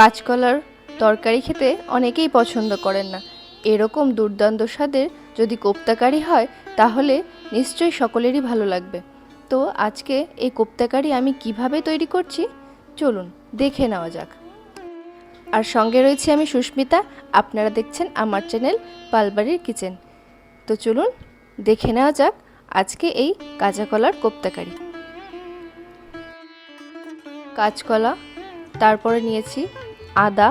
কাঁচকলার তরকারি খেতে অনেকেই পছন্দ করেন না। এরকম দুর্দান্ত স্বাদের যদি কোপ্তাকারি হয়, তাহলে নিশ্চয়ই সকলেরই ভালো লাগবে। তো আজকে এই কোপ্তাকারি আমি কীভাবে তৈরি করছি? চলুন, দেখে নেওয়া যাক। আর সঙ্গে রয়েছে আমি সুস্মিতা। আপনারা দেখছেন আমার চ্যানেল পালবাড়ির কিচেন। তো চলুন, দেখে নেওয়া যাক আজকে এই কাঁচা কলার কোপ্তাকারি। কাঁচকলা, তারপরে নিয়েছি আদা,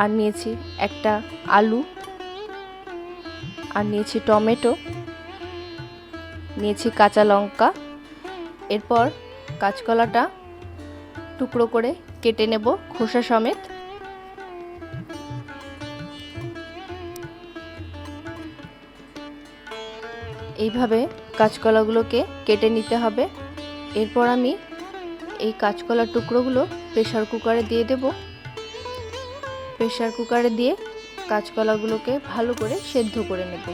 আর নিয়েছি একটা আলু, আর নিয়েছি টমেটো, নিয়েছি কাঁচা লঙ্কা। এরপর কাঁচকলাটা টুকরো করে কেটে নেব খোসা সমেত। এইভাবে কাঁচকলাগুলোকে কেটে নিতে হবে। এরপর আমি এই কাঁচকলার টুকরোগুলো প্রেশার কুকারে দিয়ে দেব। প্রেশার কুকারে দিয়ে কাঁচকলাগুলোকে ভালো করে সেদ্ধ করে নেব।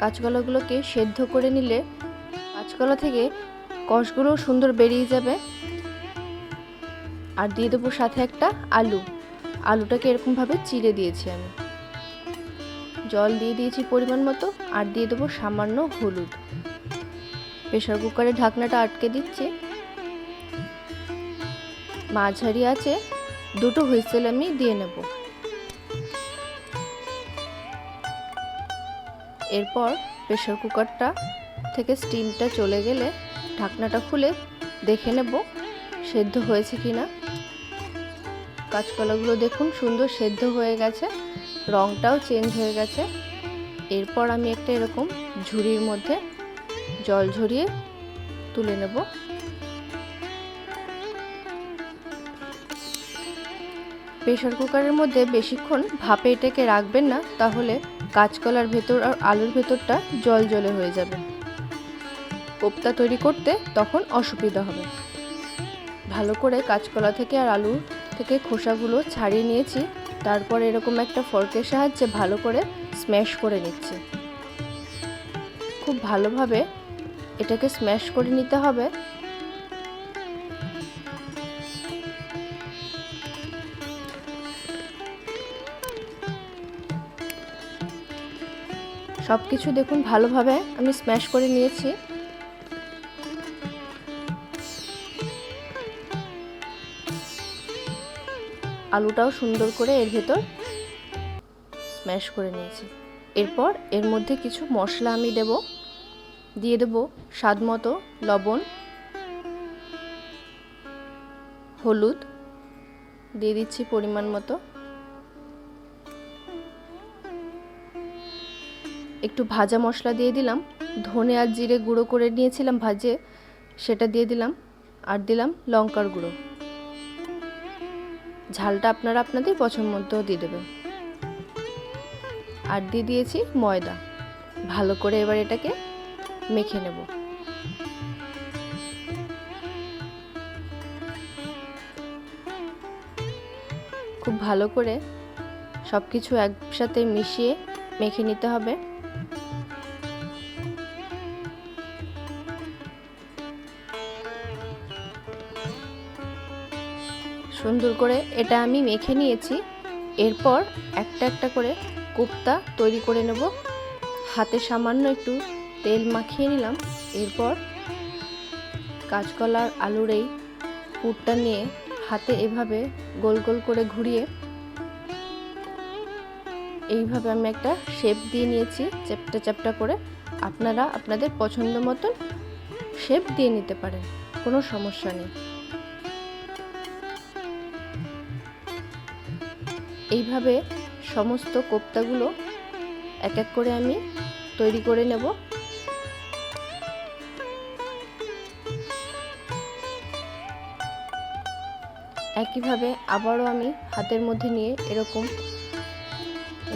কাঁচকলাগুলোকে সেদ্ধ করে নিলে কাঁচকলা থেকে কষগুলো সুন্দর বেরিয়ে যাবে। আর দিয়ে দেবো সাথে একটা আলু। আলুটাকে এরকমভাবে চিড়ে দিয়েছি আমি। জল দিয়ে দিয়েছি পরিমাণ মতো, আর দিয়ে দেবো সামান্য হলুদ। প্রেশার কুকারে ঢাকনাটা আটকে দিচ্ছি। মাঝারি আছে, দুটো হুইসেল আমি দিয়ে নেব। এরপর প্রেশার কুকারটা থেকে স্টিমটা চলে গেলে ঢাকনাটা খুলে দেখে নেব সেদ্ধ হয়েছে কি না। কাঁচকলাগুলো দেখুন সুন্দর সেদ্ধ হয়ে গেছে রঙটাও চেঞ্জ হয়ে গেছে। এরপর আমি একটা এরকম ঝুড়ির মধ্যে জল ঝরিয়ে তুলে নেব। প্রেশার কুকারের মধ্যে বেশিক্ষণ ভাপে এটাকে রাখবেন না, তাহলে কাঁচকলার ভেতর আর আলুর ভেতরটা জল জলে হয়ে যাবে। কোপ্তা তৈরি করতে তখন অসুবিধা হবে। ভালো করে কাঁচকলা থেকে আর আলু থেকে খোসাগুলো ছাড়িয়ে নিয়েছি, তারপর এরকম একটা ফর্কের সাহায্যে ভালো করে স্ম্যাশ করে নিচ্ছি। খুব ভালোভাবে এটাকে স্ম্যাশ করে নিতে হবে। সব কিছু দেখুন ভালোভাবে। আমি স্ম্যাশ করে নিয়েছি। আলুটাও সুন্দর করে এর ভেতর স্ম্যাশ করে নিয়েছি। এরপর এর মধ্যে কিছু মশলা আমি দেব। দিয়ে দেব স্বাদ মতো লবণ, হলুদ, দিয়ে দিচ্ছি পরিমাণ মতো। একটু ভাজা মশলা দিয়ে দিলাম। ধনে আর জিরে গুঁড়ো করে নিয়েছিলাম ভাজে, সেটা দিয়ে দিলাম আর দিলাম লঙ্কার গুঁড়ো। ঝালটা আপনারা আপনাদের পছন্দ মতো দিয়ে দেবেন। আর দিয়ে দিয়েছি ময়দা। ভালো করে এবার এটাকে মেখে নেব। খুব ভালো করে সব কিছু একসাথে মিশিয়ে মেখে নিতে হবে। সুন্দর করে এটা আমি মেখে নিয়েছি। এরপর একটা একটা করে কোপ্তা তৈরি করে নেব। হাতে সামান্য একটু তেল মাখিয়ে নিলাম। এরপর কাঁচকলার আলুর এই পুরটা নিয়ে হাতে এভাবে গোল গোল করে ঘুরিয়ে এইভাবে আমি একটা শেপ দিয়ে নিয়েছি, চ্যাপটা চ্যাপটা করে। আপনারা আপনাদের পছন্দ মতন শেপ দিয়ে নিতে পারেন, কোনো সমস্যা নেই। এইভাবে সমস্ত কোপ্তাগুলো এক এক করে আমি তৈরি করে নেব। একইভাবে আবারও আমি হাতের মধ্যে নিয়ে এরকম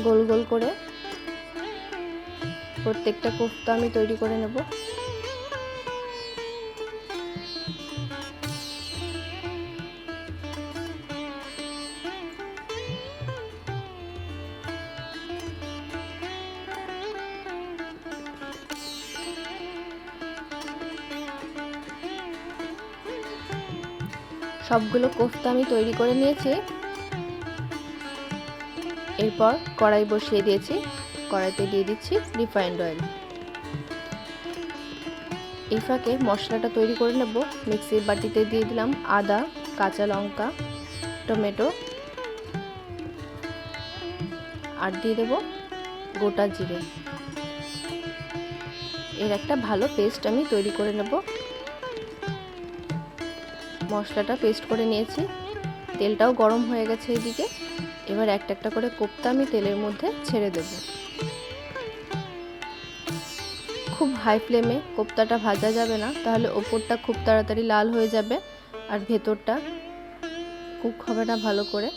গোল গোল করে প্রত্যেকটা কোফতা আমি তৈরি করে নেব। সবগুলো কোফতা আমি তৈরি করে নিয়েছি। এরপর কড়াই বসিয়ে দিয়েছি। কড়াইতে দিয়ে দিচ্ছি রিফাইন্ড অয়েল। এই ফাঁকে মশলাটা তৈরি করে নেব। মিক্সির বাটিতে দিয়ে দিলাম আদা, কাঁচা লঙ্কা, টমেটো আর দিয়ে দেব গোটা জিরে। এর একটা ভালো পেস্ট আমি তৈরি করে নেব। মশলাটা পেস্ট করে নিয়েছি। তেলটাও গরম হয়ে গেছে এদিকে। এবার একটা একটা করে কোপ্তা আমি তেলের মধ্যে ছেড়ে দেব। খুব হাই ফ্লেমে কোপ্তাটা ভাজা যাবে না, তাহলে ওপরটা খুব তাড়াতাড়ি লাল হয়ে যাবে আর ভেতরটা কুক হবে না ভালো করে।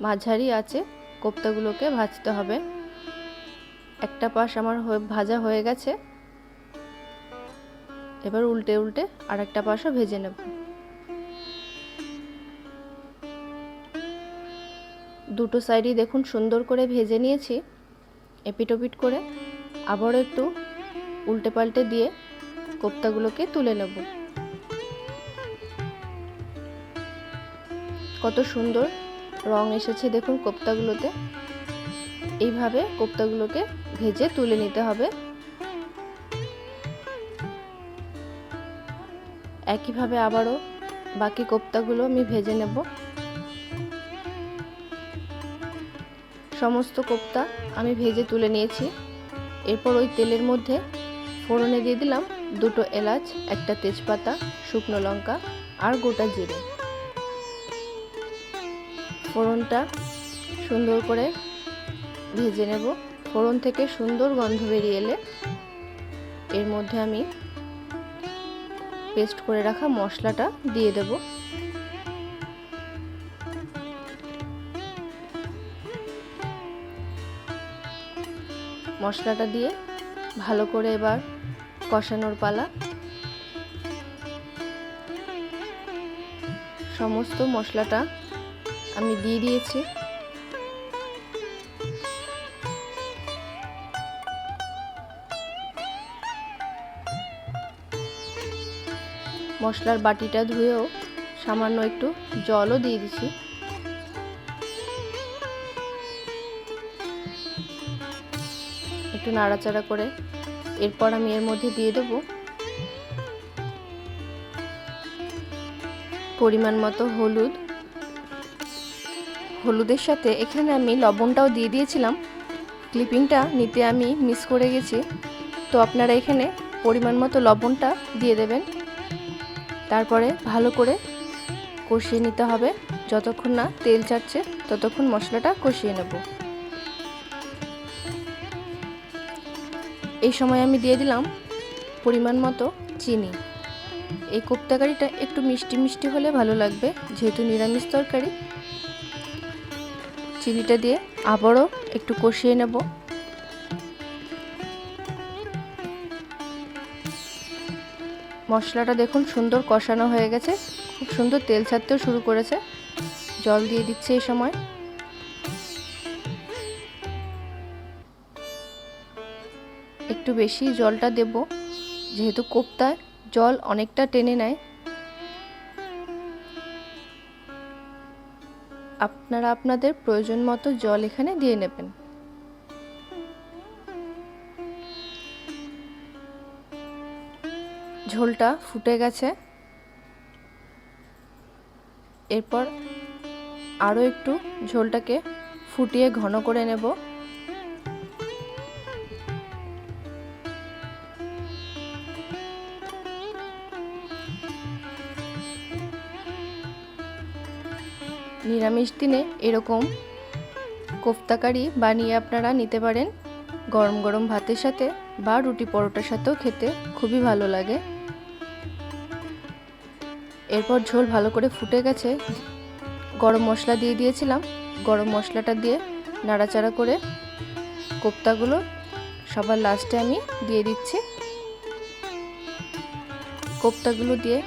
মাঝারি আছে, কোপ্তাগুলোকে ভাজতে হবে। একটা পাশ আমার ভাজা হয়ে গেছে। এবার উল্টে উল্টে আর একটা পাশও ভেজে নেব। দুটো সাইডই দেখুন সুন্দর করে ভেজে নিয়েছি, এপিটোপিট করে। আবারও একটু উল্টে পাল্টে দিয়ে কোপ্তাগুলোকে তুলে নেব। কত সুন্দর রং এসেছে দেখুন কোপ্তাগুলোতে। এইভাবে কোপ্তাগুলোকে ভেজে তুলে নিতে হবে। একইভাবে আবারও বাকি কোপ্তাগুলো আমি ভেজে নেব। সমস্ত কোপ্তা আমি ভেজে তুলে নিয়েছি। এরপর ওই তেলের মধ্যে ফোড়নে দিয়ে দিলাম দুটো এলাচ, একটা তেজপাতা, শুকনো লঙ্কা আর গোটা জিরে। ফোড়নটা সুন্দর করে ভেজে নেব। ফোড়ন থেকে সুন্দর গন্ধ বেরিয়ে এলে এর মধ্যে আমি পেস্ট করে রাখা মশলাটা দিয়ে দেব। মশলাটা দিয়ে ভালো করে এবার কষানোর পালা। সমস্ত মশলাটা আমি দিয়ে দিয়েছি। মশলার বাটিটা ধুয়েও সামান্য একটু জলও দিয়ে দিছি একটু নাড়াচাড়া করে এরপর আমি এর মধ্যে দিয়ে দেবো পরিমাণ মতো হলুদ। হলুদের সাথে এখানে আমি লবণটাও দিয়ে দিয়েছিলাম। ক্লিপিংটা নিতে আমি মিস করে গেছি। তো আপনারা এখানে পরিমাণ মতো লবণটা দিয়ে দেবেন। তারপরে ভালো করে কষিয়ে নিতে হবে। যতক্ষণ না তেল ছাড়ছে, ততক্ষণ মশলাটা কষিয়ে নেব। এই সময় আমি দিয়ে দিলাম পরিমাণ মতো চিনি। এই কোপ্তাকারিটা একটু মিষ্টি মিষ্টি হলে ভালো লাগবে, যেহেতু নিরামিষ তরকারি। চিনিটা দিয়ে আবারও একটু কষিয়ে নেব। মশলাটা দেখুন সুন্দর কষানো হয়ে গেছে। খুব সুন্দর তেল ছাড়তেও শুরু করেছে। জল দিয়ে দিচ্ছে এই সময়। একটু বেশি জলটা দেব। যেহেতু কোপ্তায় জল অনেকটা টেনে নেয়। আপনারা আপনাদের প্রয়োজন মতো জল এখানে দিয়ে নেবেন। ঝোলটা ফুটে গেছে। এরপর আরও একটু ঝোলটাকে ফুটিয়ে ঘন করে নেব। নিরামিষ দিনে এরকম কোফতাকারি বানিয়ে আপনারা নিতে পারেন। গরম গরম ভাতের সাথে বা রুটি পরোটার সাথেও খেতে খুবই ভালো লাগে। এরপর ঝোল ভালো করে ফুটে গেছে। গরম মশলা দিয়ে দিয়েছিলাম। গরম মশলাটা দিয়ে নাড়াচাড়া করে কোপ্তাগুলো সবার লাস্টে আমি দিয়ে দিচ্ছি। কোপ্তাগুলো দিয়ে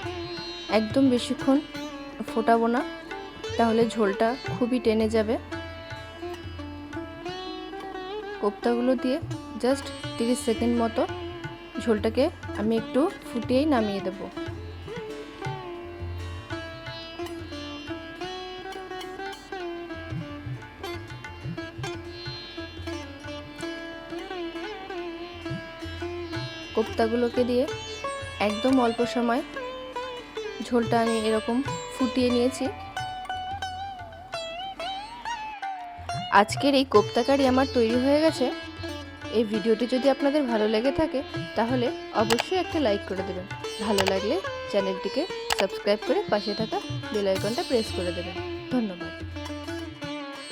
একদম বেশিক্ষণ ফোটাবো না। তাহলে ঝোলটা খুবই টেনে যাবে। কোপ্তাগুলো দিয়ে জাস্ট 30 সেকেন্ড মতো ঝোলটাকে আমি একটু ফুটিয়েই নামিয়ে দেব। কোপ্তাগুলোকে দিয়ে একদম অল্প সময় ঝোলটা আমি এরকম ফুটিয়ে নিয়েছি। আজকের এই কোপ্তা কারি আমার তৈরি হয়ে গেছে। এই ভিডিওটি যদি আপনাদের ভালো লেগে থাকে, তাহলে অবশ্যই একটা লাইক করে দেবেন। ভালো লাগলে চ্যানেলটিকে সাবস্ক্রাইব করে পাশে থাকা বেল আইকনটা প্রেস করে দেবেন। ধন্যবাদ।